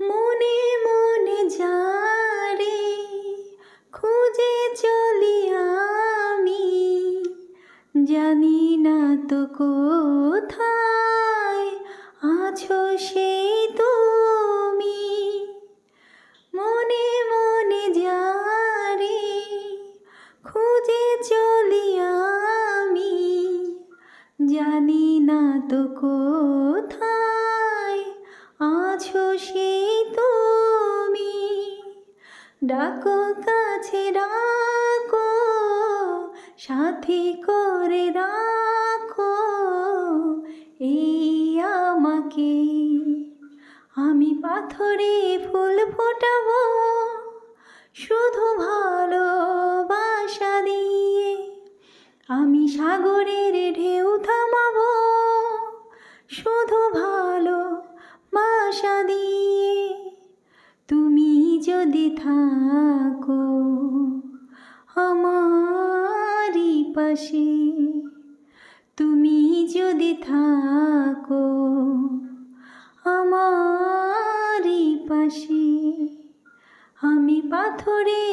মনে মনে যারে খুঁজে চলি আমি। জানি না তো কোথায় আছো সেই তুমি। মনে মনে যারে খুঁজে চলি আমি। জানি না তো কোথায় আছো সেই ডাকো, কাছে ডাকো, সাথী করে রাখো। এই আমাকে আমি পাথরে ফুল ফোটাবো, শুধু ভালোবাসা দিয়ে। আমি সাগরের ঢেউ থামাবো, শুধু ভালো বাসা দিয়ে। যদি থাকো আমারি পাশে তুমি যদি থাকো আমারি পাশে আমি পাথরে